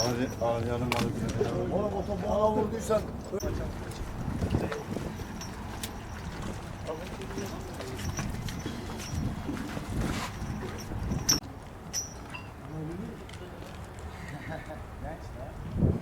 Ağrı, ağrıyalım ağrıyalım. Oğlum o topu ona vurduysan... Next, man.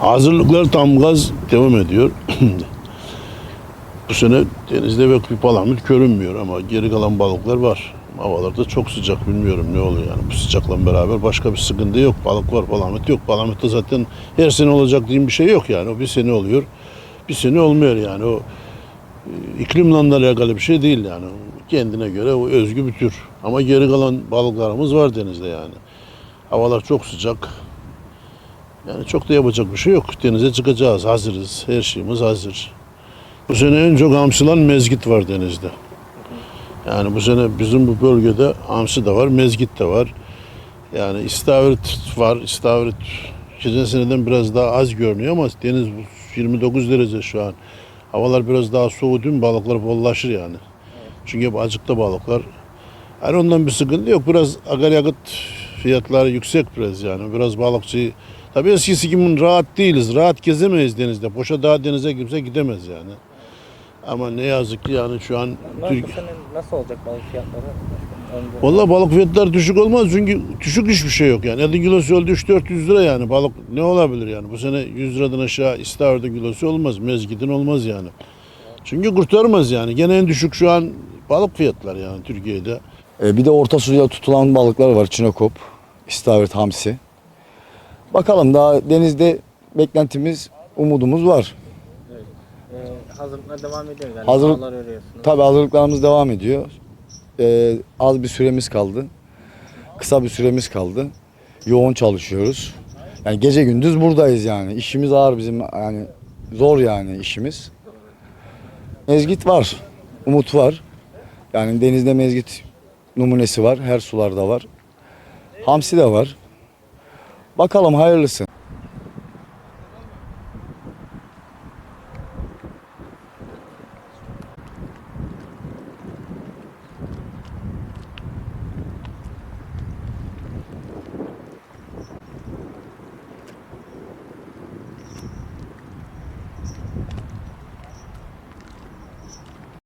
Hazırlıklar tam gaz devam ediyor. Bu sene denizde bir palamut görünmüyor ama geri kalan balıklar var. Havalarda çok sıcak bilmiyorum ne oluyor yani bu sıcakla beraber başka bir sıkıntı yok. Balık var palamut yok. Palamutta zaten her sene olacak diye bir şey yok yani. O bir sene oluyor. Bir sene olmuyor yani. O e, iklimle alakalı bir şey değil yani. Kendine göre o özgü bir tür. Ama geri kalan balıklarımız var denizde yani. Havalar çok sıcak. Yani çok da yapacak bir şey yok. Denize çıkacağız, hazırız. Her şeyimiz hazır. Bu sene en çok hamsilan mezgit var denizde. Yani bu sene bizim bu bölgede hamsi de var, mezgit de var. Yani istavrit var. İstavrit geçen seneden biraz daha az görünüyor ama deniz bu 29 derece şu an. Havalar biraz daha soğudu mu balıklar bollaşır yani. Çünkü hep acıkta balıklar. Yani ondan bir sıkıntı yok. Biraz akaryakıt fiyatları yüksek biraz yani. Biraz balıkçı Tabii eskisi gibi rahat değiliz. Rahat gezemeyiz denizde. Boşa daha denize kimse gidemez yani. Ama ne yazık ki yani şu an Türk... sene nasıl olacak balık fiyatları? Vallahi balık fiyatları düşük olmaz çünkü düşük hiçbir şey yok yani. Etin kilosu oldu 3-400 lira yani. Balık ne olabilir yani? Bu sene 100 liradan aşağı istavritin kilosu olmaz. Mezgitin olmaz yani. Çünkü kurtarmaz yani. Gene en düşük şu an balık fiyatları yani Türkiye'de. E, bir de orta suya tutulan balıklar var. Çinokop, istavrit, hamsi. Bakalım daha denizde beklentimiz, umudumuz var. Ee, hazırlıklar devam ediyor yani. Hazırlık- örüyorsunuz. Tabii hazırlıklarımız devam ediyor. E, az bir süremiz kaldı. Kısa bir süremiz kaldı. Yoğun çalışıyoruz. Yani gece gündüz buradayız yani. İşimiz ağır bizim yani zor yani işimiz. Mezgit var. Umut var. Yani denizde mezgit numunesi var. Her sularda var. Hamsi de var. Bakalım hayırlısı.